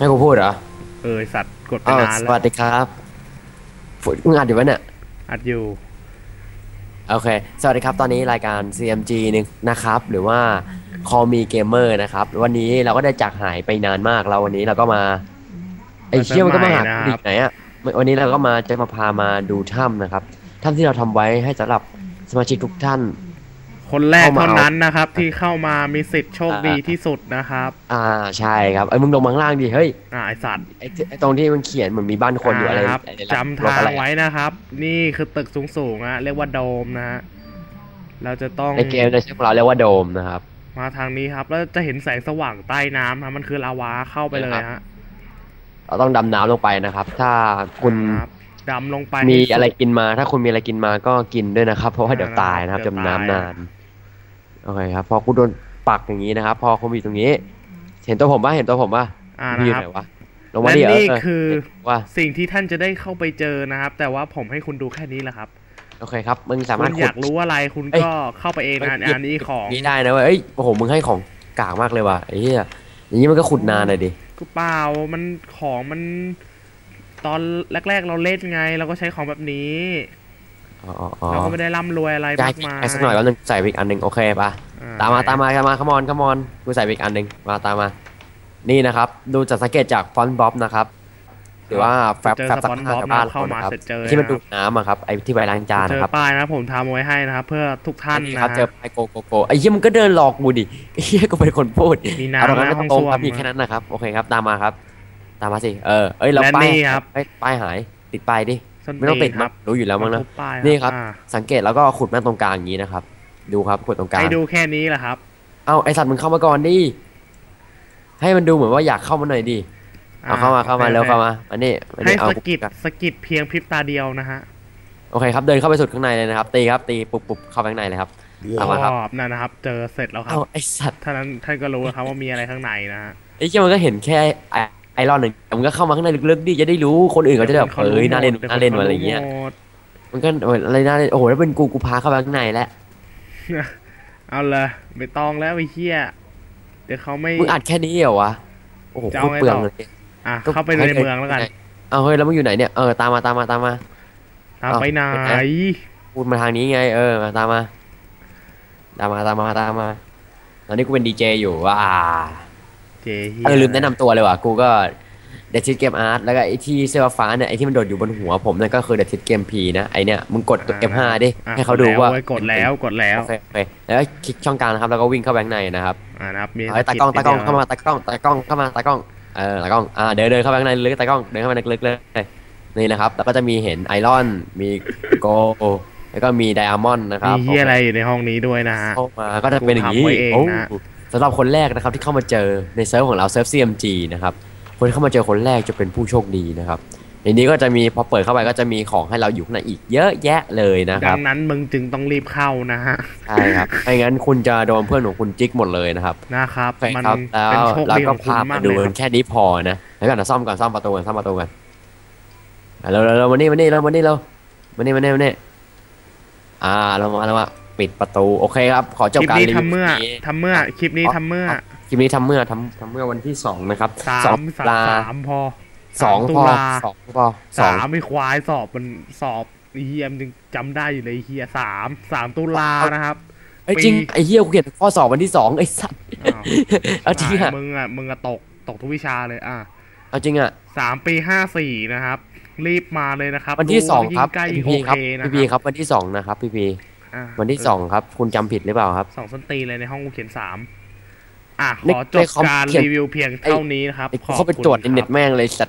ให้กูพูดเหรอเออไอ้สัตว์กดไปอ้าวนานสแล้ววัสดีครับฝนมึงอัดอยู่ปะเนี่ย อัดอยู่ โอเค สวัสดีครับ ตอนนี้รายการ CMG นึงนะครับ หรือว่า Call Me Gamer นะครับ วันนี้เราก็ได้จากหายไปนานมากแล้ววันนี้เราก็มา ไอ้เชี่ยมันก็มาหามากูใหม่นะครับดิไหนอะวันนี้เราก็มาจะมาพามาดูถ้ำนะครับ ถ้ำที่เราทำไว้ให้สำหรับสมาชิกทุกท่าน คนแรกเข้ามาเท่าเอานั้นนะครับ ที่เข้ามามีสิทธิ์โชคอ่าดีที่สุดนะครับ อ่าใช่ครับไอ้ยมึงลงมาข้างล่างดิเฮ้ยอ่าไอสัตว์ไอ้ที่ไอ้ตรงที่มันเขียนเหมือนมีบ้านคนอยู่อะไรานะครับไอ้จำลบทางอะไรไว้นะครับ นี่คือตึกสูงๆอะเรียกว่าโดมนะฮะเราจะต้องในเกมในชื่อของเราเรียกว่าโดมนะครับ มาทางนี้ครับ แล้วจะเห็นแสงสว่างใต้น้ำครับมันคือลาวาเข้าไปเลยฮะเราต้องดำน้ำลงไปนะครับ ถ้าคุณครับดำลงไปมีให้สุดอะไรกินมา ถ้าคุณมีอะไรกินมาก็กินด้วยนะครับ เพราะว่าอ่าเดี๋ยวตายนะครับเดี๋ยวจำน้ำตายนาน โอเคครับ พอคุณโดนปักอย่างนี้นะครับ พอคุณอยู่ตรงนี้ เห็นตัวผมปะเห็นตัวผมปะอ่าพี่นะอยู่ครับไหนวะลงมาและดิเอนี่อคือว่าสิ่งที่ท่านจะได้เข้าไปเจอนะครับ แต่ว่าผมให้คุณดูแค่นี้แหละครับโอเคครับมึงสาคุมารถณขุอดยากรู้อะไรคุณเอ้ย ก็เข้าไปเองนะอันนี้ของนี้ได้นะเว้ยเอ้ยโอ้โหมึงให้ของกากมากเลยว่ะไอ้เหี้ยอย่างนี้มันก็ขุดนานเลยดิ กูเปล่ามันของมัน ตอนแรก ๆ เราเล่นไง เราก็ใช้ของแบบนี้อ๋ออ๋ออ๋อ เราก็ไม่ได้ร่ำรวยอะไรได้มากมายไอ้สักหน่อยแล้วนึงใส่ไปอีกอันหนึ่งโอเคปะอ่ตามมาตามมาตามมาขมอนขมอนกูใส่ไปอีกอันหนึ่งมาตามมา นี่นะครับ ดูจากสังเกตจากฟอนต์บ๊อบนะครับหรือว่าแฟบเจอแฟบสสักปอนผ้าบ๊อบชาวนะบ้านเข้ามานะครับเสร็จเจอที่มันดูะดน้ำอะครับไอ้ที่ใบล้างจานเจนะอครับป้ายนะผมทำไว้ให้นะครับ เพื่อทุกท่านนี่นะครับเจอไอโกโกโกไอ้เหี้ยมันก็เดินหลอกกูดิไอ้เหี้ยกูเป็นคนพูดมีเอาตรงน้ำนั้นและไม่ห้องตรงส้วครัมบมีแค่นั้นนะครับโอเคครับตามมาครับ ตามมาสิเออเอ้ยเราและป้ายนี่ครับเอ้ยป้ายหายติดป้ายดิส้น ไม่ต้องติดคมั้รังบรู้อยู่แล้วมั้งนะทุบป้ายนี่ครับอ่าสังเกตแล้วก็ขุดแม่งตรงกลางอย่างนี้นะครับ ดูครับขุดตรงกลางให้ดูแค่นี้แหละครับ เอาไอสัตว์มึงเข้ามาก่อนดิให้มันดูเหมือนว่าอยากเข้ามาหน่อยดิเอาเข้ามาเข้ามาโอคเร็วเข้ามาอันนี้อันให้นี้เอาสะกิดสะกิดเพียงพริบตาเดียวนะฮะโอเคครับเดินเข้าไปสุดข้างในเลยนะครับ ตีครับตีปุบปุบเข้าไปข้างในเลยครับเอามาครับรอบนั่นนะครับ เจอเสร็จแล้วครัเอาบไอสัตว์ท่านั้นท่านก็รู้นะครับว่ามีอะไรข้างในนะฮะไอ้เจ้ามันก็เห็นแค่ไอไอ รอนหนึ่งแต่มันก็เข้ามาข้างในลึกๆดิจะได้รู้คนอื่นก็จะแบบเอ้ยน่าเล่นดี๋วน่าเล่นคอะไรอย่างเงี้ยหมดมันก็เอออะไรน่าเล่นโอ้โหแล้วเป็นกูกูพาเข้าไปข้างในแล้วเอาเลยไม่ต้องแล้วไอ้เหี้ยเดี๋ยวเขาไม่มึงอัดแค่นี้เหรอวะโอ้โหจะโคเอาตรไงเปลืองต่อเลยอะเข้าไปในเมืองแล้วกันเอาเฮ้ยแล้วมึงอยู่ไหนเนี่ยเออตามมาตามมาตามมาตามไปไหนเอาพูดมาทางนี้ไง เออมาตามมาตามมาตามมาตามมาตอนนี้กูเป็นดีเจอยู่ว่า เจเฮียเออลืมแนะนำตัวเลยว่ะกูก็เดชิ t เกมอาร์ตแล้วก็ไอที่เสื้อฟ้าเนี่ยไอที่มันโดดอยู่บนหัวผมนั่นก็คือเดชิ t เกมพีนะไอเนี่ยมึงกดตัว F5 ดิอะให้เขาดูว่ากแล้วเยกดแล้วกดแล้วโอเคโอเคแล้วก็คลิกช่องกลางนะครับแล้วก็วิ่งเข้าไปข้างในนะครับอ่านะครับมีเอาไอ้ตากล้องตากล้องเข้ามาตากล้องตากล้องเข้ามาตากล้องเออตากล้องอ่าเดินเดินเข้าไปข้างในลึกตากล้องเดินเข้าไปในลึกเลยนี่นะครับแล้วก็จะมีเห็นไอรอนมีโกแล้วก็มีไดอะมอนด์นะครับมีเฮียอะไรอยู่ในห้องนี้ด้วยนะฮะเข้ามาก็จะเป็นอย่างนี้กูทำไว้เองนะโอ้ สำหรับคนแรกนะครับที่เข้ามาเจอในเซิร์ฟของเราเซิร์ฟ CMG นะครับคนที่เข้ามาเจอคนแรกจะเป็นผู้โชคดีนะครับในนี้ก็จะมีพอเปิดเข้าไปก็จะมีของให้เราอยู่ข้างในอีกเยอะแยะเลยนะคดัรับงนั้นมึงจึงต้องรีบเข้านะฮะใช่ครับไม่งั้นคุณจะโดนเพื่อนของคุณจิกหมดเลยนะครับนะครับโอเคมันครับแล้วเป็นโชคเราดีขก็องคุณากพามมาดูเลยคกัรับนแค่นี้พอนะแล้วก่อนนะซ่อมก่อนซ่อมประตูกันซ่อมประตูกันอะเราเราเรามานี่มานี่เรามานี่เรามานี่มานี่มานี่อ่าเรามาเรามา ปิดประตูโอเคครับ ขอจบคลิปการนี้รีวิวทำเมื่อนี้ทำเมื่อคลิปนี้ทำเมื่อคลิปนี้ทำเมื่อทำทำเมื่อวันที่สองนะครับสาสองมตุสามลาสามพอสองตุพอลาสองพอสองสามไม่ควายสอบมันสอบไอ้เฮียมนยังจำได้อยู่เลยไอ้เฮียสามสามตุลานะครับไอ้ยจริงไอ้เหี้ยกูเขียนข้อสอบวันที่สองไอ้สัตว์อ้าวเอาจริงอะมึงอะมึงอะตกตกทุกวิชาเลยอะเอาจริงอะสามปีห้าสี่นะครับ รีบมาเลยนะครับ วันที่ดูสองครับยิ่ใกล้พี่โอพีครับเคนะพี่พีครับวันที่สองนะครับพี่พี อะวันที่สองครับ คุณจำผิดหรือเปล่าครับ สองส้นตีนเลยในห้องกูเขียนสามอะในขอจในบคอมการเขียน รีวิวเพียงเท่านี้นะครับไอ้ขอบเขาไปคุณตรวจในคเน็รัตบแม่งเลยสัตว์